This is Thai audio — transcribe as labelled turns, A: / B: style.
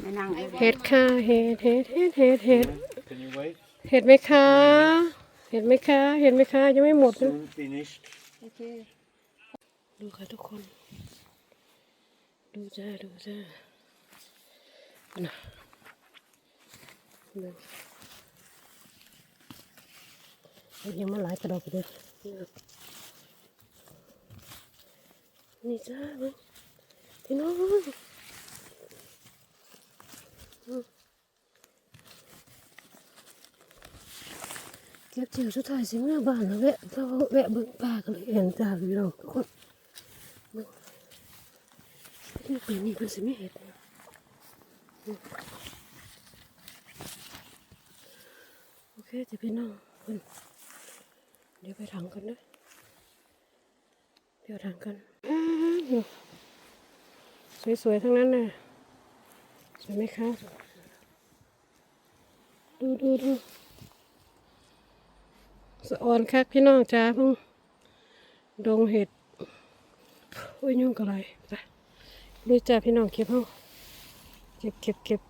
A: แม่นั่งไอ้
B: เห็ดค่ะเห็ดเห็ดเห็ดเห็ดเห็ด
C: Can you wait?
B: เห็ดไหมคะ เห็ดไหมคะ เห็ดไหมคะ ยังไม่หมดนะ
C: Soon finished.
A: โอเค
B: ดูค่ะทุกคน ดูจ้า ดูจ้านะดูเอายังมาหลายกระดอกเลยนี่จ้าเว้ยพี่น้องอืม เก็บเจียวสุดท้ายสิเมื่อบ้านแล้วแวะเพราะว่าแวะเบิ่งป่ากันเลยเห็นจ้าพี่น้องทุกคนนี่ปีนี้มันสิไม่เห็นโอเคจะพี่น้องเพิ่นเดี๋ยวไปถังกันนะเดี๋ยวถังกันสวยๆทั้งนั้นน่ะ เห็นไหมคะ ดูดูดูสะออนคักพี่น้องจ้าพิ่งดงเห็ดโอ้ยยุ่งกับอะไรไปลุยจ้าพี่น้องเก็บเ้าเก็บเก็บเก็บ